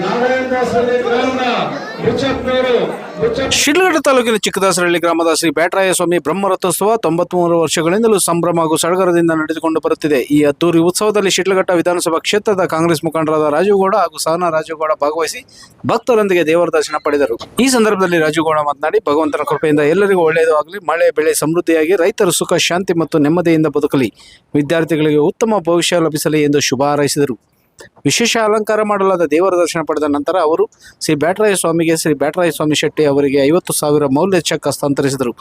ನಾರಾಯಣ ದಾಸ್ ಬುಚ್ಚಪ್ಪ ಶಿಡ್ಲಘಟ್ಟ ತಾಲೂಕಿನ ಚಿಕ್ಕದಾಸರಹಳ್ಳಿ ಗ್ರಾಮದ ಶ್ರೀ ಬ್ಯಾಟರಾಯ ಸ್ವಾಮಿ ಬ್ರಹ್ಮರಥೋತ್ಸವ ತೊಂಬತ್ಮೂರು ವರ್ಷಗಳಿಂದಲೂ ಸಂಭ್ರಮ ಹಾಗೂ ಸಡಗರದಿಂದ ನಡೆದುಕೊಂಡು ಬರುತ್ತಿದೆ. ಈ ಅದ್ದೂರಿ ಉತ್ಸವದಲ್ಲಿ ಶಿಡ್ಲಘಟ್ಟ ವಿಧಾನಸಭಾ ಕ್ಷೇತ್ರದ ಕಾಂಗ್ರೆಸ್ ಮುಖಂಡರಾದ ರಾಜುಗೌಡ ಹಾಗೂ ಸಹನಾ ರಾಜುಗೌಡ ಭಾಗವಹಿಸಿ ಭಕ್ತರೊಂದಿಗೆ ದೇವರ ದರ್ಶನ ಪಡೆದರು. ಈ ಸಂದರ್ಭದಲ್ಲಿ ರಾಜುಗೌಡ ಮಾತನಾಡಿ, ಭಗವಂತನ ಕೃಪೆಯಿಂದ ಎಲ್ಲರಿಗೂ ಒಳ್ಳೆಯದು ಆಗಲಿ, ಮಳೆ, ಬೆಳೆ ಸಮೃದ್ಧಿಯಾಗಿ ರೈತರು ಸುಖ, ಶಾಂತಿ ಮತ್ತು ನೆಮ್ಮದಿಯಿಂದ ಬದುಕಲಿ. ವಿದ್ಯಾರ್ಥಿಗಳಿಗೆ ಉತ್ತಮ ಭವಿಷ್ಯ ಲಭಿಸಲಿ ಎಂದು ಶುಭ ಹಾರೈಸಿದರು. ವಿಶೇಷ ಅಲಂಕಾರ ಮಾಡಲಾದ ದೇವರ ದರ್ಶನ ಪಡೆದ ನಂತರ ಅವರು ಶ್ರೀ ಬ್ಯಾಟರಾಯ ಸ್ವಾಮಿಗೆ, ಶ್ರೀ ಬ್ಯಾಟರಾಯ ಸ್ವಾಮಿ ಶೆಟ್ಟಿ ಅವರಿಗೆ ಐವತ್ತು ಸಾವಿರ ಮೌಲ್ಯ ಚೆಕ್ ಹಸ್ತಾಂತರಿಸಿದರು.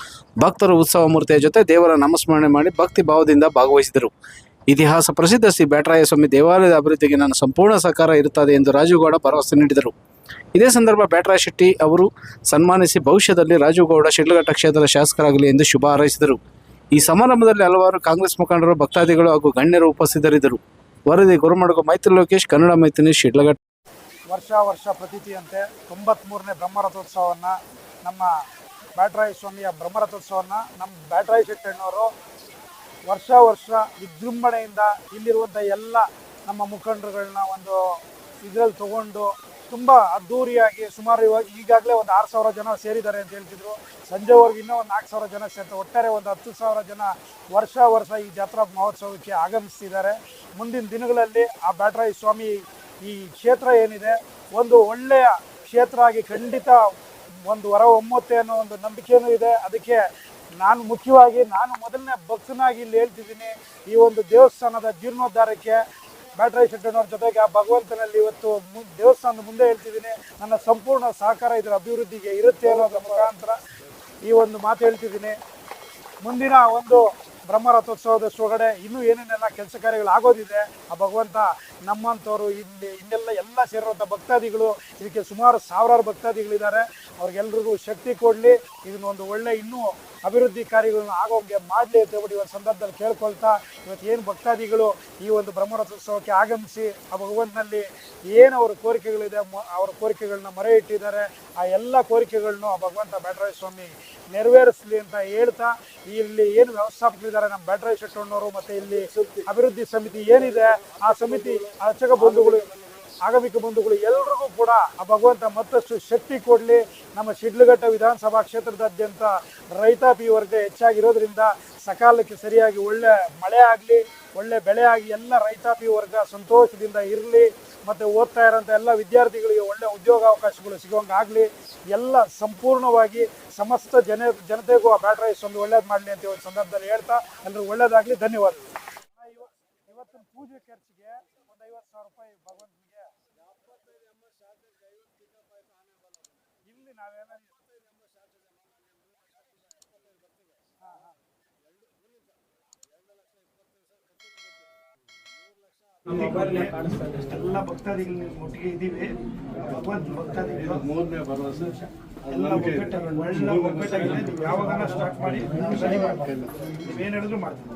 ಭಕ್ತರು ಉತ್ಸವ ಮೂರ್ತಿಯ ಜೊತೆ ದೇವರ ನಾಮಸ್ಮರಣೆ ಮಾಡಿ ಭಕ್ತಿ ಭಾವದಿಂದ ಭಾಗವಹಿಸಿದರು. ಇತಿಹಾಸ ಪ್ರಸಿದ್ಧ ಶ್ರೀ ಬ್ಯಾಟರಾಯ ಸ್ವಾಮಿ ದೇವಾಲಯದ ಅಭಿವೃದ್ಧಿಗೆ ನನ್ನ ಸಂಪೂರ್ಣ ಸಹಕಾರ ಇರುತ್ತದೆ ಎಂದು ರಾಜುಗೌಡ ಭರವಸೆ ನೀಡಿದರು. ಇದೇ ಸಂದರ್ಭ ಬ್ಯಾಟರಾಯ ಶೆಟ್ಟಿ ಅವರು ಸನ್ಮಾನಿಸಿ ಭವಿಷ್ಯದಲ್ಲಿ ರಾಜುಗೌಡ ಶಿಡ್ಲಘಟ್ಟ ಕ್ಷೇತ್ರದ ಶಾಸಕರಾಗಲಿ ಎಂದು ಶುಭ ಹಾರೈಸಿದರು. ಈ ಸಮಾರಂಭದಲ್ಲಿ ಹಲವಾರು ಕಾಂಗ್ರೆಸ್ ಮುಖಂಡರು, ಭಕ್ತಾದಿಗಳು ಹಾಗೂ ಗಣ್ಯರು ಉಪಸ್ಥಿತರಿದ್ದರು. ವರದಿ ಗುರುಮಡಗು ಮೈತ್ರಿ ಲೋಕೇಶ್, ಕನ್ನಡ ಮೈತ್ರಿ ಶಿಡ್ಲಘಟ್ಟ. ವರ್ಷ ವರ್ಷ ಪ್ರತೀತಿಯಂತೆ ತೊಂಬತ್ಮೂರನೇ ಬ್ರಹ್ಮರಥೋತ್ಸವವನ್ನು ನಮ್ಮ ಬ್ಯಾಟರಾಯ ಸ್ವಾಮಿಯ ಬ್ರಹ್ಮರಥೋತ್ಸವವನ್ನು ನಮ್ಮ ಬ್ಯಾಟರಾಯ ಶೆಟ್ಟಣ್ಣವರು ವರ್ಷ ವರ್ಷ ವಿಜೃಂಭಣೆಯಿಂದ ಇಲ್ಲಿರುವಂಥ ಎಲ್ಲ ನಮ್ಮ ಮುಖಂಡರುಗಳನ್ನ ಒಂದು ಇದರಲ್ಲಿ ತಗೊಂಡು ತುಂಬ ಅದ್ಧೂರಿಯಾಗಿ ಸುಮಾರು ಇವಾಗ ಈಗಾಗಲೇ ಒಂದು ಆರು ಸಾವಿರ ಜನ ಸೇರಿದ್ದಾರೆ ಅಂತ ಹೇಳ್ತಿದ್ರು. ಸಂಜೆವರೆಗೆ ಇನ್ನೂ ಒಂದು ನಾಲ್ಕು ಸಾವಿರ ಜನ ಸೇರ್ತಾರೆ ಒಟ್ಟಾರೆ ಒಂದು ಹತ್ತು ಸಾವಿರ ಜನ ವರ್ಷ ವರ್ಷ ಈ ಜಾತ್ರಾ ಮಹೋತ್ಸವಕ್ಕೆ ಆಗಮಿಸ್ತಿದ್ದಾರೆ. ಮುಂದಿನ ದಿನಗಳಲ್ಲಿ ಆ ಬ್ಯಾಟರಾಯ ಸ್ವಾಮಿ ಈ ಕ್ಷೇತ್ರ ಏನಿದೆ, ಒಂದು ಒಳ್ಳೆಯ ಕ್ಷೇತ್ರ ಆಗಿ ಖಂಡಿತ ಒಂದು ವರ ಒಮ್ಮತ್ತೆ ಅನ್ನೋ ಒಂದು ನಂಬಿಕೆಯೂ ಇದೆ. ಅದಕ್ಕೆ ನಾನು ಮುಖ್ಯವಾಗಿ, ನಾನು ಮೊದಲನೇ ಭಕ್ತನಾಗಿ ಇಲ್ಲಿ ಹೇಳ್ತಿದ್ದೀನಿ, ಈ ಒಂದು ದೇವಸ್ಥಾನದ ಜೀರ್ಣೋದ್ಧಾರಕ್ಕೆ ಬ್ಯಾಟರಾಯ ಶೆಟ್ಟಣ್ಣವ್ರ ಜೊತೆಗೆ ಆ ಭಗವಂತನಲ್ಲಿ ಇವತ್ತು ದೇವಸ್ಥಾನದ ಮುಂದೆ ಹೇಳ್ತಿದ್ದೀನಿ. ನನ್ನ ಸಂಪೂರ್ಣ ಸಹಕಾರ ಇದರ ಅಭಿವೃದ್ಧಿಗೆ ಇರುತ್ತೆ ಅನ್ನೋದ್ರ ಮುಖಾಂತರ ಈ ಒಂದು ಮಾತು ಹೇಳ್ತಿದ್ದೀನಿ. ಮುಂದಿನ ಒಂದು ಬ್ರಹ್ಮರಥೋತ್ಸವದಷ್ಟೊಳಗಡೆ ಇನ್ನೂ ಏನೇನೆಲ್ಲ ಕೆಲಸ ಕಾರ್ಯಗಳು ಆಗೋದಿದೆ, ಆ ಭಗವಂತ ನಮ್ಮಂಥವ್ರು ಇಲ್ಲಿ ಇನ್ನೆಲ್ಲ ಎಲ್ಲ ಸೇರಿರುವಂಥ ಭಕ್ತಾದಿಗಳು, ಇದಕ್ಕೆ ಸುಮಾರು ಸಾವಿರಾರು ಭಕ್ತಾದಿಗಳಿದ್ದಾರೆ. ಅವ್ರಿಗೆಲ್ರಿಗೂ ಶಕ್ತಿ ಕೊಡಲಿ. ಇದನ್ನೊಂದು ಒಳ್ಳೆ ಇನ್ನೂ ಅಭಿವೃದ್ಧಿ ಕಾರ್ಯಗಳನ್ನು ಆಗೋಂಗೆ ಮಾಡಲಿ ಅಂತ ಹೇಳ್ಬಿಟ್ಟು ಇವತ್ತು ಸಂದರ್ಭದಲ್ಲಿ ಕೇಳ್ಕೊಳ್ತಾ ಇವತ್ತು ಏನು ಭಕ್ತಾದಿಗಳು ಈ ಒಂದು ಬ್ರಹ್ಮರಥೋತ್ಸವಕ್ಕೆ ಆಗಮಿಸಿ ಆ ಭಗವಂತನಲ್ಲಿ ಏನು ಅವ್ರ ಕೋರಿಕೆಗಳಿದೆ ಅವ್ರ ಕೋರಿಕೆಗಳನ್ನ ಮರೆ ಇಟ್ಟಿದ್ದಾರೆ ಆ ಎಲ್ಲ ಕೋರಿಕೆಗಳನ್ನು ಆ ಭಗವಂತ ಬ್ಯಾಟರಾಯ ಸ್ವಾಮಿ ನೆರವೇರಿಸಲಿ ಅಂತ ಹೇಳ್ತಾ ಇಲ್ಲಿ ಏನು ವ್ಯವಸ್ಥಾಪಕರಿದ್ದಾರೆ ನಮ್ಮ ಬ್ಯಾಟರಾಯ ಶೆಟ್ಟಣ್ಣವರು ಮತ್ತು ಇಲ್ಲಿ ಅಭಿವೃದ್ಧಿ ಸಮಿತಿ ಏನಿದೆ, ಆ ಸಮಿತಿ ಅರ್ಚಕ ಬಂಧುಗಳು ಆಗಮಿಕ ಬಂಧುಗಳು ಎಲ್ರಿಗೂ ಕೂಡ ಆ ಭಗವಂತ ಮತ್ತಷ್ಟು ಶಕ್ತಿ ಕೊಡಲಿ. ನಮ್ಮ ಶಿಡ್ಲಘಟ್ಟ ವಿಧಾನಸಭಾ ಕ್ಷೇತ್ರದಾದ್ಯಂತ ರೈತಾಪಿ ವರ್ಗ ಹೆಚ್ಚಾಗಿರೋದ್ರಿಂದ ಸಕಾಲಕ್ಕೆ ಸರಿಯಾಗಿ ಒಳ್ಳೆ ಮಳೆ ಆಗಲಿ, ಒಳ್ಳೆ ಬೆಳೆ ಆಗಿ ಎಲ್ಲ ರೈತಾಪಿ ವರ್ಗ ಸಂತೋಷದಿಂದ ಇರಲಿ. ಮತ್ತು ಓದ್ತಾ ಇರೋಂಥ ಎಲ್ಲ ವಿದ್ಯಾರ್ಥಿಗಳಿಗೆ ಒಳ್ಳೆ ಉದ್ಯೋಗಾವಕಾಶಗಳು ಸಿಗೋಂಗೆ ಆಗಲಿ. ಎಲ್ಲ ಸಂಪೂರ್ಣವಾಗಿ ಸಮಸ್ತ ಜನ, ಜನತೆಗೂ ಆ ಬ್ಯಾಟ್ರೈ ಸ್ವಾಮಿ ಒಳ್ಳೇದು ಮಾಡಲಿ ಅಂತ ಒಂದು ಸಂದರ್ಭದಲ್ಲಿ ಹೇಳ್ತಾ ಎಲ್ಲರೂ ಒಳ್ಳೇದಾಗಲಿ. ಧನ್ಯವಾದಗಳು. ಇವತ್ತಿನ ಪೂಜೆ ಒಂದು ಐವತ್ತು ಸಾವಿರ ರೂಪಾಯಿ ಭಗವಂತನಿಗೆ. ಇಲ್ಲಿ ನಾವೇನ ಎಲ್ಲ ಭಕ್ತಾದಿಗಳು ಒಟ್ಟಿಗೆ ಇದ್ದೀವಿ. ಭಗವಂತ ಭಕ್ತಾದಿಗಳು. ಮೂರನೇ ಭರವಸೆ. ಎಲ್ಲ ಒಗ್ಗಟ್ಟಾಗಿ ಒಳ್ಳೆ ಒಗ್ಗಟ್ಟಾಗಿದೆ ನೀವು ಯಾವಾಗನ ಸ್ಟಾರ್ಟ್ ಮಾಡಿ ರೆಡಿ ಮಾಡ್ತೀವಿ ನೀವೇನು ಹೇಳಿದ್ರು ಮಾಡ್ತೀವಿ.